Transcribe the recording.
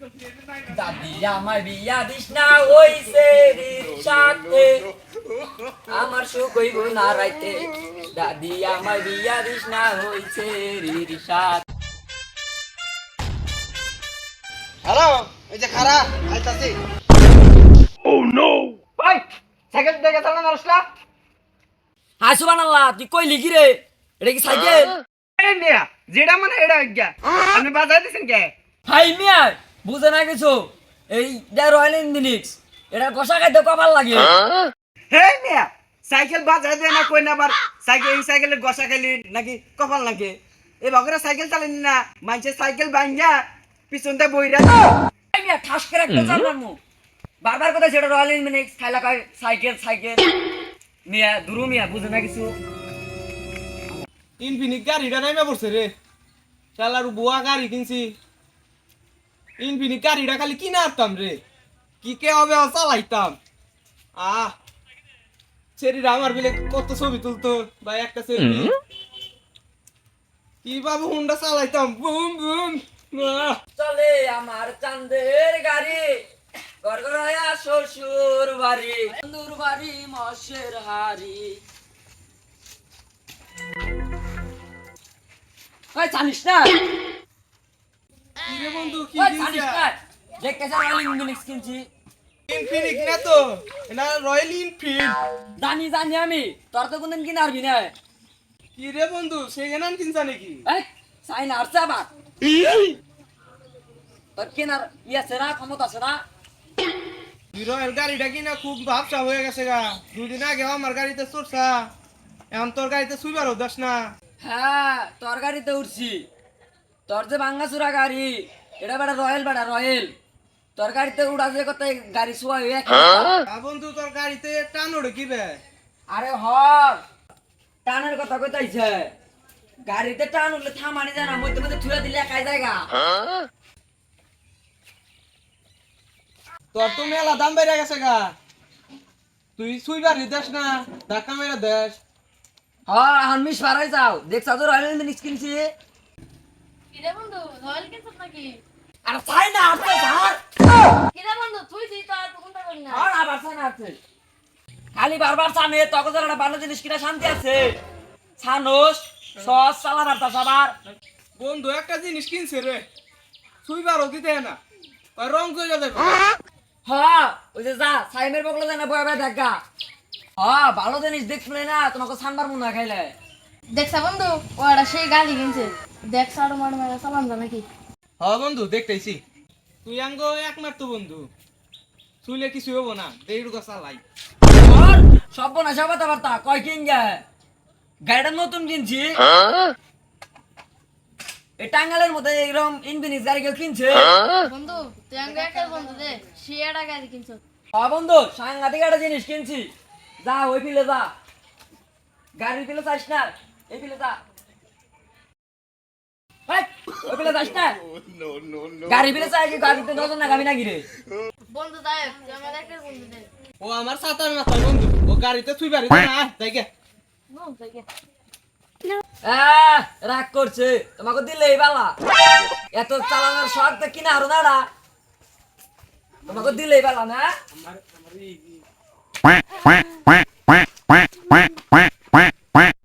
দাদি আমায় বিয়া দিস না সেরির সাথে। আমার সুখ হইব না রাইতে। দাদি আমায় বিয়া দিস না ওই সেরির সাথে। হ্যালো এই যে খারা আইতাছি। ভাই সাইকেল দেখে চালানো আসলা হাই সুবহানাল্লাহ তুই কই লিখি রে? এটা কি সাইকেল? মিয়া যেটা মানে এটা আজ্ঞা আপনি বাজাই দিছেন কে? হাই মিয়া বুঝে না কিছু? এই যে রয়্যাল ইঞ্জিনিক্স এটা কষা খাইতে কপাল লাগে। হে মিয়া সাইকেল বাজাই দেয় না কই না আবার? সাইকেল এই সাইকেলে গসা খাইলি নাকি কপাল লাগে? এই বগরা সাইকেল চালানি না মানুষের সাইকেল ভাঙ্গা পিছন দিয়ে বইরা এই মিয়া ঠাস করে একটা চালার বারবার কথা সেটা রয়্যাল ইঞ্জিনিক্স খাইলা কয় সাইকেল সাইকেল। মিয়া দুরু মিয়া বুঝে না কিছু? ইনফিনিট গাড়িটা নাইমা পড়ছে রে। শালার বুয়া গাড়ি কিনছি। ইনফিনিট গাড়িটা খালি কিনা আনতাম রে। কি কে হবে চালাইতাম। আহ শরীর আমার বিলে কত ছবি তুলতো ভাই একটা সেলফি। কি বাবু হুন্ডা চালাইতাম বুম বুম চলে আমার চাঁদের গাড়ি গড়গড়ায়া শ্বশুর বাড়ি বন্ধুর বাড়ি মশের হাড়ি। ওই জানিস না। রে বন্ধু? কি না দেখতে যা রয়্যাল ইঞ্জিনিক্স কিনছি। ইনফিনিট না তো এটা রয়্যাল ইনফিল্ড জানি জানি আমি। তোর তো কোনদিন কিনে আরবি না কি রে বন্ধু সেকেন্ড হ্যান্ড কিনছা নাকি? এই চাই না আসছে আবার তোর কেনার ই আছে না ক্ষমতা আছে না? গাড়িটা কিনা খুব ভাবসা হয়ে গেছে গা। দুদিন আগে আমার গাড়িতে চড়ছা। এখন তোর গাড়িতে সুইবারও দাস না। হ্যাঁ তোর গাড়িতে উঠছি। তোর যে ভাঙ্গাচুরা গাড়ি এটা বেটা রয়েল বেটা রয়েল। তোর গাড়িতে উড়া যে কত গাড়ি শোয়া হয়ে এক আ বন্ধু তোর গাড়িতে টান ওড়ে কি বে আরে হর টানের কথা কইতাইছে। গাড়িতে টান উঠলে থামানি যায় না মধ্যে মধ্যে থুয়ে দিলে একাই জায়গা। তোর তো মেলা দাম বেড়ে গেছে গা। তুই সুইবারই দেশ না ধাক্কা মেরে দেশ। হ্যাঁ এখন মিস পারাই যাও। দেখছা তো রয়েল ইঞ্জিনিক্স কিনছি কিরে বন্ধু রয়্যাল কিনছিস নাকি? আর চাই না আসছে ধার। কিরে বন্ধু তুই তুই তো আর কোনটা করি না। আর আবার চাই না আসছে খালি বারবার চানে তখন যেন একটা ভালো জিনিস কিনা শান্তি আছে। ছানোস সস চালা বার্তা সবার। বন্ধু একটা জিনিস কিনছে রে। দিতে না। ওই রং করে দেবে হ্যাঁ ওই যে যা সাইমের বগলে যায় না বয়া বয়া দেখা হ্যাঁ ভালো জিনিস দেখলে না তোমাকে সানবার মনে খাইলে। দেখছা বন্ধু ওরা সেই গাড়ি কিনছে। দেখ সাড়ো মাড়ো মেরে চালান যা নাকি? হ্যাঁ বন্ধু দেখতেছি। তুই আঙ্গো এক মার তো বন্ধু। শুইলে কিছু হব না দেড় গা চালাই। সব না সব বার্তা কয় কিন যায় গাড়িটা নতুন কিনছি। এই টাঙ্গালের মধ্যে এরকম ইনফিনিক্স গাড়ি কেউ কিনছে? বন্ধু তুই আঙ্গে একটা বন্ধু দে সে একটা গাড়ি কিনছ। হ্যাঁ বন্ধু সাংঘাতিক একটা জিনিস কিনছি। যা ওই ফিলে যা। গাড়ির ফিলে যাস না এই ফিলে যা। ফিলে যাস না? গাড়ি চাই গাড়িতে নজর না গাবি নাকি রে? বন্ধু বন্ধু দে ও আমার সাতার মাথা বন্ধু। ও গাড়িতে না তাই গে। নো আহ, রাগ করছে। তোমাকে দিলেই বালা। এত চালানোর শখ তো কিনা আরও না রা। তোমাকে দিলেই বালা না?